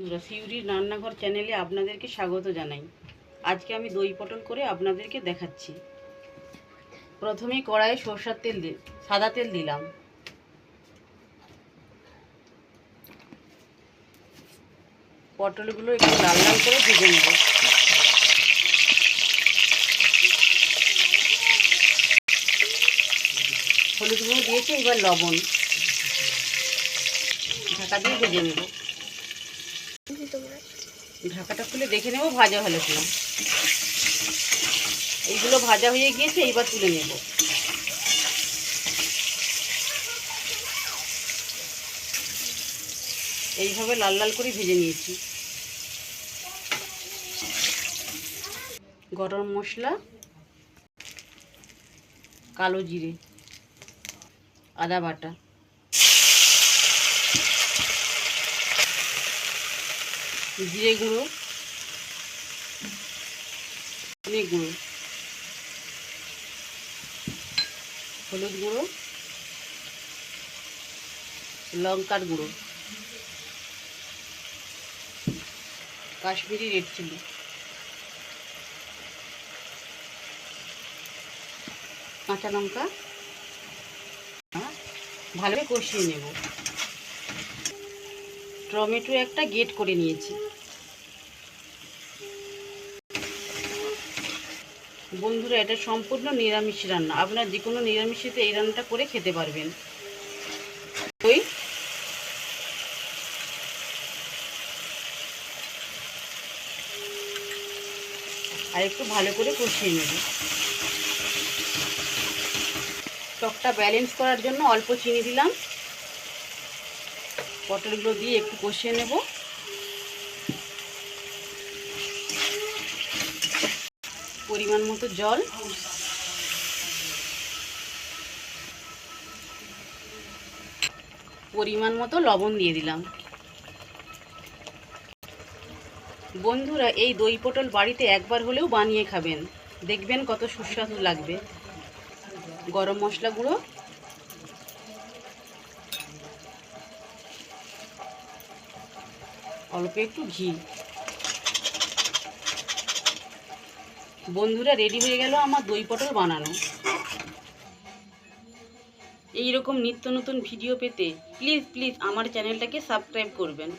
বন্ধুরা সিউড়ির রান্নাঘর চ্যানেলে আপনাদেরকে স্বাগত জানাই। আজকে আমি দই পটল করে আপনাদেরকে দেখাচ্ছি। প্রথমেই কড়াইয়ে সরষার তেল সাদা তেল দিলাম। পটলগুলো একটু লাল লাল করে ভেজে নেব। হলুদ গুঁড়ো দিয়েছি, এবার লবণ। ঢাকা দিয়ে ভেজে নেব। ঢাকাটা খুলে দেখে নেব, ভাজা হলে কিনা। এইগুলো ভাজা হয়ে গিয়েছে, এইবার তুলে নেব। এইভাবে লাল লাল করে ভেজে নিয়েছি। গরম মশলা, কালো জিরে, আদা বাটা। জিরে গুঁড়ো, ধনে গুঁড়ো, হলুদ গুঁড়ো, লঙ্কার গুঁড়ো, কাশ্মীরি রেড চিলি। কাঁচা লঙ্কা, ভালোভাবে কষিয়ে নেব। টমেটো একটা গেট করে নিয়েছি। বন্ধুরা, এটা সম্পূর্ণ নিরামিষ রান্না। আপনারা যে কোনো নিরামিষেতে এই রান্নাটা করে খেতে পারবেন। ওই আর একটু ভালো করে কষিয়ে নেব। টকটা ব্যালেন্স করার জন্য অল্প চিনি দিলাম। পটলগুলো দিয়ে একটু কষিয়ে নেব। পরিমাণ মতো জল। পরিমাণ মতো লবণ দিয়ে দিলাম। বন্ধুরা, এই দই পটল বাড়িতে একবার হলেও বানিয়ে খাবেন। দেখবেন কত সুস্বাদু লাগবে। গরম মশলা গুঁড়ো অল্প একটু ঘি। বন্ধুরা রেডি হয়ে গেল আমার দই পটল বানানো। এই রকম নিত্য নতুন ভিডিও পেতে প্লিজ প্লিজ আমার চ্যানেলটাকে সাবস্ক্রাইব করবেন।